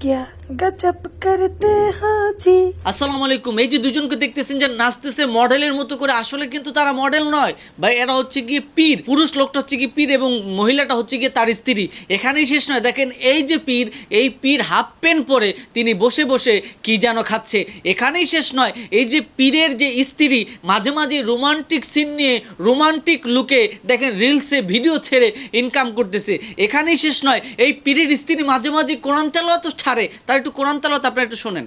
bahagia. গজব করতে হাজি। আসসালামু আলাইকুম। এই যে দুজনকে দেখতেছেন যে নাচতেছে মডেলের মতো করে, আসলে কিন্তু তারা মডেল নয়। ভাই, এরা হচ্ছে গিয়ে পীর। পুরুষ লোকটা হচ্ছে গিয়ে পীর এবং মহিলাটা হচ্ছে গিয়ে তার স্ত্রী। এখানেই শেষ নয়। দেখেন, এই যে পীর, এই পীর হাফ প্যান্ট পরে তিনি বসে বসে কি যেন খাচ্ছে। এখানেই শেষ নয়। এই যে পীরের যে স্ত্রী, মাঝে মাঝে রোমান্টিক সিন নিয়ে রোমান্টিক লুকে দেখেন, রিলসে ভিডিও ছেড়ে ইনকাম করতেছে। এখানেই শেষ নয়। এই পীরের স্ত্রী মাঝে মাঝে কোরআন তেলও তো ছাড়ে। তার একটু কোরআন তেলাওয়াত আপনারা একটু শোনেন।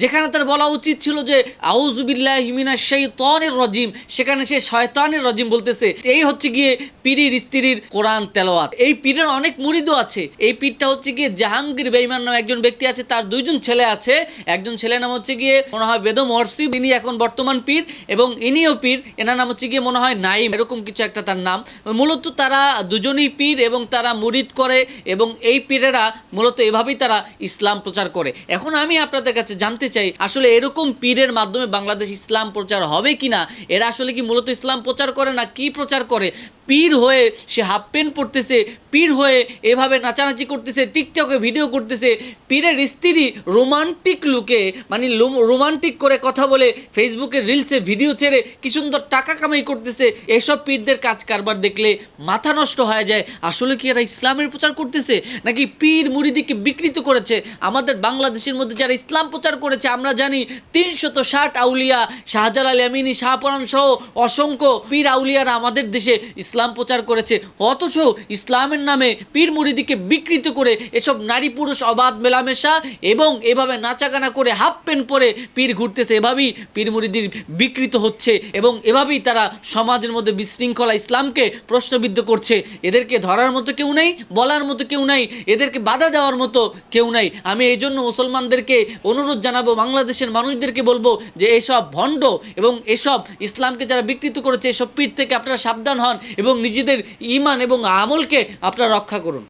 যেখানে তার বলা উচিত ছিল যে আউজুবিল্লাহ হিমিনা সেই তনের রজিম সেখানে সে শয়তানের রজিম বলতেছে। এই হচ্ছে গিয়ে পীরের স্ত্রীর কোরআন তেলাওয়াত। এই পীরের অনেক মুরিদও আছে। এই পীরটা হচ্ছে গিয়ে জাহাঙ্গীর বেইমান নামে একজন ব্যক্তি আছে তার দুইজন ছেলে আছে। একজন ছেলের নাম হচ্ছে গিয়ে মনে হয় বেদম মহর্ষি ইনি এখন বর্তমান পীর এবং ইনিও পীর এনার নাম হচ্ছে গিয়ে মনে হয় নাইম এরকম কিছু একটা তার নাম। মূলত তারা দুজনেই পীর এবং তারা মুরিদ করে এবং এই পীরেরা মূলত এভাবেই তারা ইসলাম প্রচার করে। এখন আমি আপনাদের কাছে জানতে চাই, আসলে এরকম পীরের মাধ্যমে বাংলাদেশ ইসলাম প্রচার হবে কি না এরা আসলে কি মূলত ইসলাম প্রচার করে না কি প্রচার করে? পীর হয়ে সে হাফ প্যান্ট পরতেছে, পীর হয়ে এভাবে নাচানাচি করতেছে, টিকটকে ভিডিও করতেছে, পীরের স্ত্রী রোমান্টিক লুকে মানে রোমান্টিক করে কথা বলে ফেসবুকে রিলসে ভিডিও ছেড়ে কি সুন্দর টাকা কামাই করতেছে, এসব পীরদের কাজ কারবার দেখলে মাথা নষ্ট হয়ে যায়। আসলে কি এরা ইসলামের প্রচার করতেছে? নাকি পীর মুরিদিকে বিকৃত করেছে? আমাদের বাংলাদেশের মধ্যে যারা ইসলাম প্রচার করেছে, আমরা জানি তিনশত ষাট আউলিয়া শাহজালাল আমিনী শাহপরান সহ অসংখ্য পীর আউলিয়ারা আমাদের দেশে ইসলাম প্রচার করেছে। অথচ ইসলামের নামে পীর মুরিদিকে বিকৃত করে এসব নারী পুরুষ অবাধ মেলামেশা এবং এভাবে নাচাগানা করে হাফ প্যান্ট পরে পীর ঘুরতেছে, এভাবেই পীর মুরিদির বিকৃত হচ্ছে এবং এভাবেই তারা সমাজের মধ্যে বিশৃঙ্খলা, ইসলামকে প্রশ্নবিদ্ধ করছে। এদেরকে ধরার মতো কেউ নেই, বলার মতো কেউ নাই, এদেরকে বাধা দেওয়ার মতো কেউ নাই। আমি এই জন্য মুসলমানদেরকে অনুরোধ জানাব, বাংলাদেশের মানুষদেরকে বলব যে এসব ভণ্ড এবং এসব ইসলামকে যারা বিকৃত করেছে, এসব পীর থেকে আপনারা সাবধান হন এবং নিজেদের ইমান এবং আমলকে আপনারা রক্ষা করুন।